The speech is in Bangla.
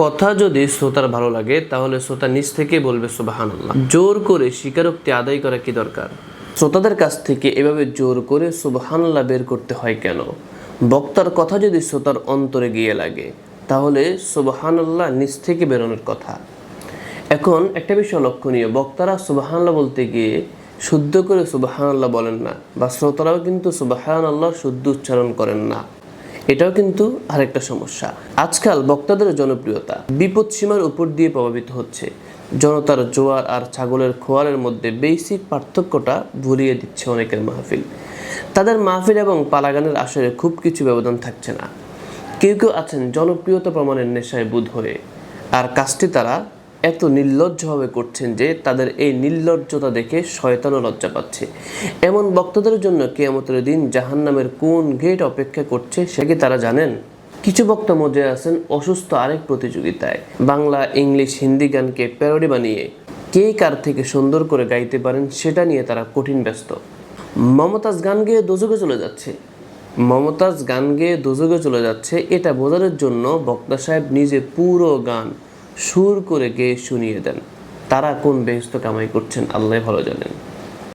কথা যদি শ্রোতার ভালো লাগে, তাহলে শ্রোতা নিজ থেকে বলবে সুবাহান জোর করে স্বীকারোক্তি আদায় করা কি দরকার? শ্রোতাদের কাছ থেকে এভাবে জোর করে সুবহানাল্লাহ বের করতে হয় কেন? বক্তার কথা যদি শ্রোতার অন্তরে গিয়ে লাগে, তাহলে সুবহানাল্লাহ নিজ থেকে বেরোনোর কথা। এখন একটা বিষয় লক্ষণীয়, বক্তারা সুবাহান্লাহ বলতে গিয়ে শুদ্ধ করে সুবাহান্লাহ বলেন না, বা শ্রোতারাও কিন্তু সুবাহান আল্লাহ শুদ্ধ উচ্চারণ করেন না। এটাও কিন্তু আরেকটা সমস্যা। আজকাল বক্তাদের জনপ্রিয়তা বিপদ সীমার উপর দিয়ে প্রভাবিত হচ্ছে। জনতার জোয়ার আর ছাগলের খোয়ারের মধ্যে বেসিক পার্থক্যটা ভুলিয়ে দিচ্ছে অনেকের মাহফিল। তাদের মাহফিল এবং পালাগানের আসরে খুব কিছু ব্যবধান থাকছে না। কেউ কেউ আছেন জনপ্রিয়তা প্রমাণের নেশায় বুধ হয়ে। আর কাজটি তারা এত নির্লজ্জভাবে করছেন যে তাদের এই নির্লজ্জতা দেখে শয়তানও লজ্জা পাচ্ছে। এমন বক্তাদের জন্য কেয়ামতের দিন জাহান্নামের কোন গেট অপেক্ষা করছে সে কি তারা জানেন? কিছু বক্তা মজে আছেন অসুস্থ আরেক প্রতিযোগিতায়। বাংলা, ইংলিশ, হিন্দি গানকে প্যারোডি বানিয়ে কে কার থেকে সুন্দর করে গাইতে পারেন সেটা নিয়ে তারা কঠিন ব্যস্ত। মমতাজ গান গেয়ে দোজকে চলে যাচ্ছে। মমতাজ গান গেয়ে দোজকে চলে যাচ্ছে, এটা বোঝানোর জন্য বক্তা সাহেব নিজে পুরো গান সুর করে গেয়ে শুনিয়ে দেন? তারা কোন বেহস্ত কামাই করছেন? আল্লাহ ভালো জানেন।